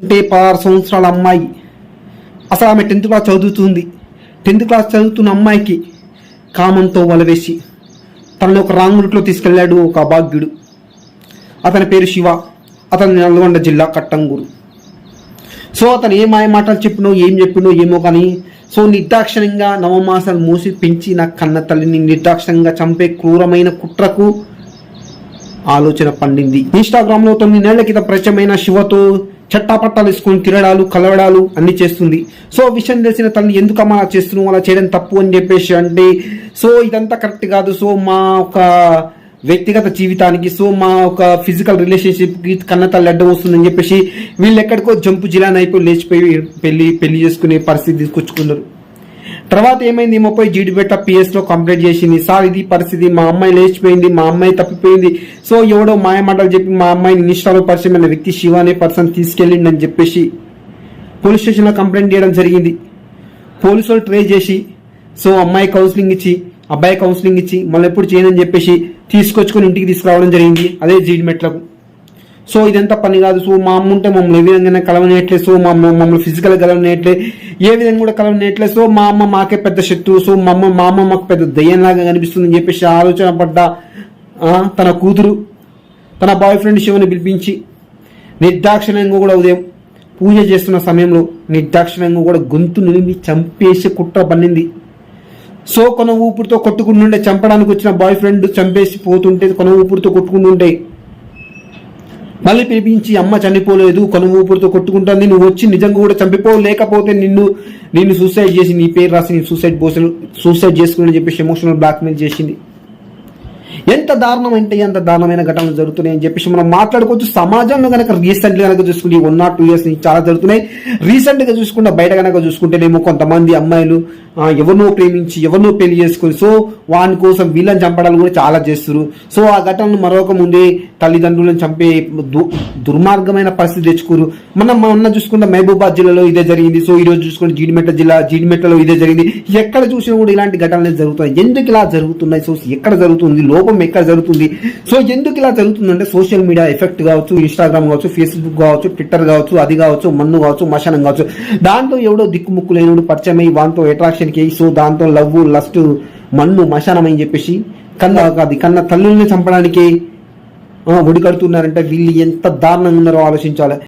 అంటే పదహారు సంవత్సరాల అమ్మాయి. అసలు ఆమె టెన్త్ క్లాస్ చదువుతుంది. టెన్త్ క్లాస్ చదువుతున్న అమ్మాయికి కామంతో వలవేసి తనని ఒక రాంగ్ రూట్లో తీసుకెళ్ళాడు ఒక అభాగ్యుడు. అతని పేరు శివ. అతని నల్గొండ జిల్లా కట్టంగూరు. సో అతను ఏ మాయ మాటలు చెప్పినో ఏం చెప్పినో ఏమో కానీ సో నిర్దాక్షిణ్యంగా నవమాసాలు మూసి పెంచి నా కన్న తల్లిని నిర్దాక్షిణ్యంగా చంపే క్రూరమైన కుట్రకు ఆలోచన పండింది. ఇన్స్టాగ్రామ్లో తొమ్మిది నెలల క్రితం పరిచయమైన శివతో చట్టాపట్టాలు వేసుకొని తిరడాలు కలవడాలు అన్ని చేస్తుంది. సో విషయం తెలిసిన తల్లి ఎందుకమ్మా అలా చేస్తున్నావు? అలా చేయడం తప్పు అని చెప్పేసి అంటే సో ఇదంతా కరెక్ట్ కాదు. సో మా ఒక వ్యక్తిగత జీవితానికి సో మా ఒక ఫిజికల్ రిలేషన్షిప్కి కన్న తల్లి అడ్డం వస్తుందని చెప్పేసి వీళ్ళు ఎక్కడికో జంపు జిలాన్ అయిపోయి లేచిపోయి పెళ్ళి పెళ్ళి చేసుకునే పరిస్థితి తీసుకొచ్చుకున్నారు. తర్వాత ఏమైంది? ముప్పై జీడిపెట్ట పిఎస్లో కంప్లైంట్ చేసింది. సార్ ఇది పరిస్థితి. మా అమ్మాయి లేచిపోయింది. మా అమ్మాయి తప్పిపోయింది. సో ఎవడో మాయమాటలు చెప్పి మా అమ్మాయిని ఇన్స్టాలో పరిచయమైన వ్యక్తి శివ అనే పర్సన్ తీసుకెళ్ళిండి అని చెప్పేసి పోలీస్ స్టేషన్లో కంప్లైంట్ చేయడం జరిగింది. పోలీసులు ట్రై చేసి సో అమ్మాయి కౌన్సిలింగ్ ఇచ్చి అబ్బాయి కౌన్సిలింగ్ ఇచ్చి మళ్ళీ ఎప్పుడు చేయనని చెప్పేసి తీసుకొచ్చుకొని ఇంటికి తీసుకురావడం జరిగింది. అదే జీడిమెట్లకు సో ఇదంతా పని కాదు. సో మా అమ్మ ఉంటే మమ్మల్ని ఏ విధంగా కలవనేట్లే సో మా అమ్మ మమ్మల్ని ఫిజికల్ కలవనేట్లే ఏ విధంగా కూడా కలవనేట్లే సో మా అమ్మ మాకే పెద్ద శత్రువు. సో మా అమ్మ మా అమ్మ మాకు పెద్ద దయ్యంలాగా కనిపిస్తుంది అని చెప్పేసి ఆలోచన పడ్డ తన కూతురు తన బాయ్ ఫ్రెండ్ శివని పిలిపించి నిర్దాక్షిణ్యంగా కూడా ఉదయం పూజ చేస్తున్న సమయంలో నిర్దాక్షిణ్యంగా కూడా గొంతు నిలిమి చంపేసి కుట్ర పన్నింది. సో కొన ఊపిరితో కొట్టుకుంటుండే చంపడానికి వచ్చిన బాయ్ ఫ్రెండ్ చంపేసి పోతుంటే కొన ఊపిరితో కొట్టుకుంటుంటే మళ్ళీ పిలిపించి అమ్మ చనిపోలేదు కొన ఊపిరితో కొట్టుకుంటుంది నువ్వు వచ్చి నిజంగా కూడా చంపిపో లేకపోతే నిన్ను నిన్ను సూసైడ్ చేసి నీ పేరు రాసి నీ సూసైడ్ పోసిన సూసైడ్ చేసుకుని చెప్పేసి ఎమోషనల్ బ్లాక్మెయిల్ చేసింది. ఎంత దారుణం అంటే ఎంత దారుణమైన ఘటనలు జరుగుతున్నాయి అని చెప్పేసి మనం మాట్లాడుకోవచ్చు. సమాజంలో కనుక రీసెంట్గా కనుక చూసుకుంటే వన్ నాట్ టూ ఇయర్స్ నుంచి చాలా జరుగుతున్నాయి. రీసెంట్గా చూసుకుంటే బయట కనుక చూసుకుంటేనేమో కొంతమంది అమ్మాయిలు ఎవరినో ప్రేమించి ఎవరినో పెళ్ళి చేసుకుని సో వాని కోసం వీళ్ళని చంపడాలు కూడా చాలా చేస్తారు సో ఆ ఘటనను మరొక ముందే తల్లిదండ్రులను చంపే దుర్మార్గమైన పరిస్థితి తెచ్చుకోరు మనం మొన్న చూసుకుంటే మహబూబాద్ జిల్లాలో ఇదే జరిగింది. సో ఈ రోజు చూసుకుంటే జీడిమెట్ట జిల్లా జీడిమెట్టలో ఇదే జరిగింది. ఎక్కడ చూసినా కూడా ఇలాంటి ఘటనలు జరుగుతాయి ఎందుకు ఇలా జరుగుతున్నాయి? సో ఎక్కడ జరుగుతుంది? లోపం ఎక్కడ జరుగుతుంది? సో ఎందుకు ఇలా జరుగుతుందంటే సోషల్ మీడియా ఎఫెక్ట్ కావచ్చు ఇన్స్టాగ్రామ్ కావచ్చు ఫేస్బుక్ కావచ్చు ట్విట్టర్ కావచ్చు అది కావచ్చు మన్ను కావచ్చు మశానం కావచ్చు. దాంతో ఎవడో దిక్కుముక్కు లేనుడు పరిచయం అయ్యి వాంతో అట్రాక్షన్కి అయ్యి సో దాంతో లవ్ లస్ట్ మన్ను మశానం అని చెప్పేసి కన్న కాదు కన్న తల్లుల్ని చంపడానికి ఆ, ఒడికడుతున్నారంటే వీళ్ళు ఎంత దారుణంగా ఉన్నారో ఆలోచించాలి.